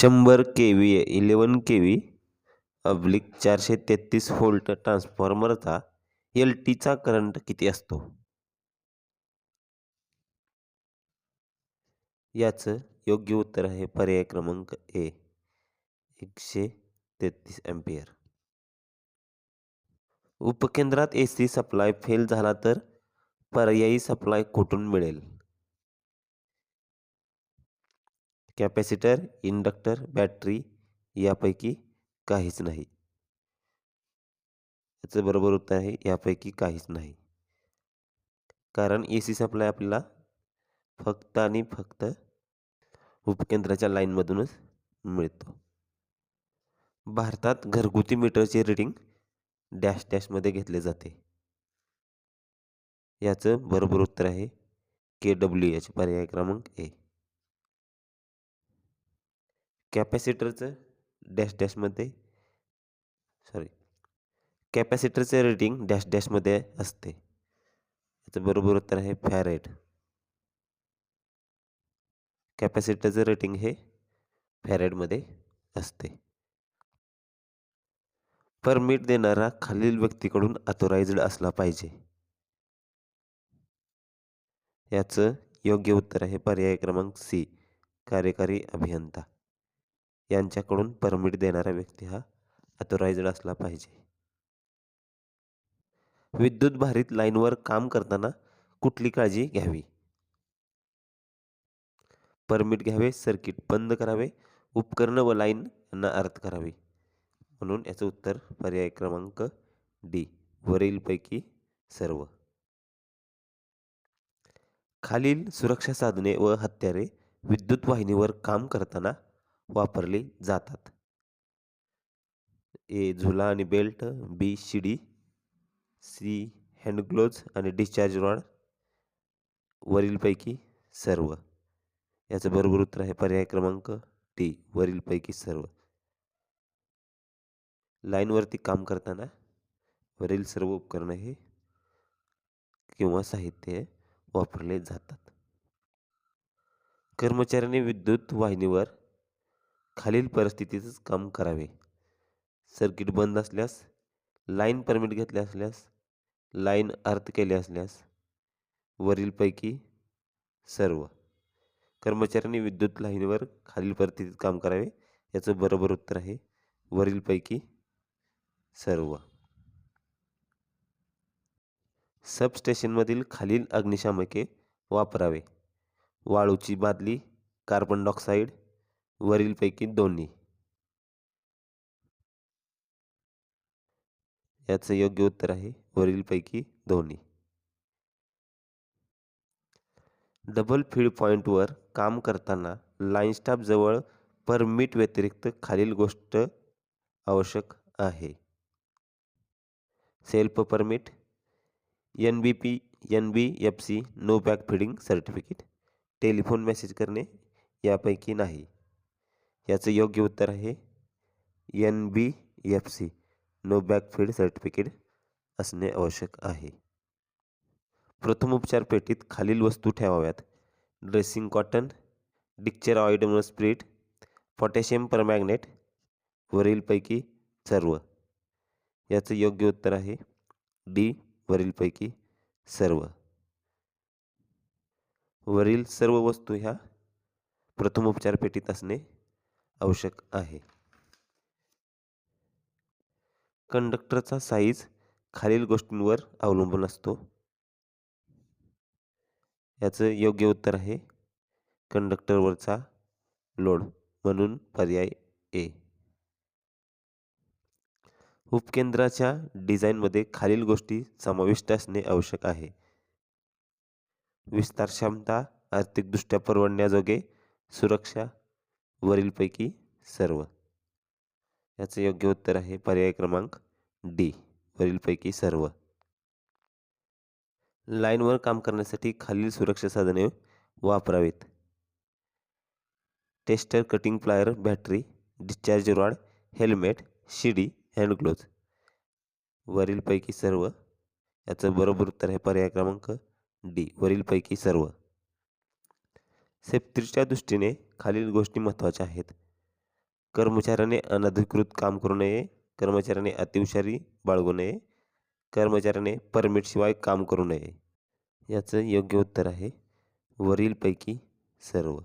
शंभर K V eleven K V oblique चारशे तेहतीस व्होल्ट ट्रान्सफॉर्मरचा एल टीचा करंट किती असतो? याचं योग्य उत्तर आहे पर्याय क्रमांक ए एकशे तेहतीस ॲम्पियर उपकेंद्रात ए सी सप्लाय फेल झाला तर पर्यायी सप्लाय कुठून मिळेल? कॅपॅसिटर इंडक्टर बॅटरी यापैकी काहीच नाही. याचं बरोबर उत्तर आहे यापैकी काहीच नाही. कारण ए सी सप्लाय आपल्याला फक्त आणि फक्त उपकेंद्राच्या लाईनमधूनच मिळतो. भारतात घरगुती मीटरचे रीडिंग डॅश डॅशमध्ये घेतले जाते. याचं बरोबर उत्तर आहे के डब्ल्यू एच पर्याय क्रमांक ए कॅपॅसिटरचं डॅश डॅशमध्ये सॉरी कॅपॅसिटरचे रेटिंग डॅश डॅशमध्ये असते. याचं बरोबर उत्तर आहे फॅरेट कॅपॅसिटरचं रेटिंग हे फॅरेडमध्ये असते. परमिट देणारा खालील व्यक्तीकडून ऑथोराइज्ड असला पाहिजे. याचं योग्य उत्तर आहे पर्याय क्रमांक सी कार्यकारी अभियंता. यांच्याकडून परमिट देणारा व्यक्ती हा अथोराइज्ड असला पाहिजे. विद्युत भारित लाईनवर काम करताना कुठली काळजी घ्यावी? परमिट घ्यावे सर्किट बंद करावे उपकरण व लाईन यांना अर्थ करावी. म्हणून याचं उत्तर पर्याय क्रमांक डी वरीलपैकी सर्व. खालील सुरक्षा साधने व हत्यारे विद्युत वाहिनीवर काम करताना वापरली जातात. ए झुला आणि बेल्ट बी शिडी सी हँडग्लोव्ज आणि डिस्चार्ज रॉड वरीलपैकी सर्व. याचं बरोबर उत्तर आहे पर्याय क्रमांक टी वरीलपैकी सर्व. लाईनवरती काम करताना वरील सर्व उपकरणं हे किंवा साहित्य वापरले जातात. कर्मचाऱ्याने विद्युत वाहिनीवर खालील परिस्थितीतच काम करावे. सर्किट बंद असल्यास लाईन परमिट घेतले असल्यास लाईन अर्थ केले असल्यास वरीलपैकी सर्व कर्मचाऱ्यांनी विद्युत लाईनवर खालील परिस्थितीत काम करावे याचं बरोबर उत्तर आहे वरीलपैकी सर्व. सबस्टेशनमधील खालील अग्निशामके वापरावे. वाळूची बादली कार्बन डायऑक्साईड वरीलपैकी दोन्ही. याचं योग्य उत्तर आहे वरीलपैकी दोन्ही. डबल फील्ड पॉईंटवर काम करताना लाईन स्टाफजवळ परमिट व्यतिरिक्त खालील गोष्ट आवश्यक आहे. Self permit N B P N B F C no back feeding certificate telephone message करणे यापैकी नाही. याचं योग्य उत्तर आहे N B F C no back feed certificate असणे आवश्यक आहे. प्रथमोपचार पेटीत खालील वस्तू ठेवाव्यात. Dressing cotton tincture iodine spirit potassium permanganate वरीलपैकी सर्व. याचं योग्य उत्तर आहे डी वरीलपैकी सर्व. वरील सर्व वस्तू ह्या प्रथमोपचार पेटीत असणे आवश्यक आहे. कंडक्टरचा साईज खालील गोष्टींवर अवलंबून असतो. याचं योग्य उत्तर आहे कंडक्टरवरचा लोड म्हणून पर्याय ए उपकेंद्राच्या डिझाईनमध्ये खालील गोष्टी समाविष्ट असणे आवश्यक आहे. विस्तार क्षमता आर्थिकदृष्ट्या परवडण्याजोगे सुरक्षा वरीलपैकी सर्व. याचं योग्य उत्तर आहे पर्याय क्रमांक डी वरीलपैकी सर्व. लाईनवर काम करण्यासाठी खालील सुरक्षा साधने वापरावीत. Tester cutting plier battery discharge rod helmet शिडी हँड ग्लोव्ज. वरीलपैकी सर्व. याचं बरोबर उत्तर आहे पर्याय क्रमांक डी वरीलपैकी सर्व. सेफ्टीच्या दृष्टीने खालील गोष्टी महत्त्वाच्या आहेत. कर्मचाऱ्याने अनधिकृत काम करू नये. कर्मचाऱ्याने अतिहुशारी बाळगू नये. कर्मचाऱ्याने परमिटशिवाय काम करू नये. याचं योग्य उत्तर आहे. वरीलपैकी सर्व.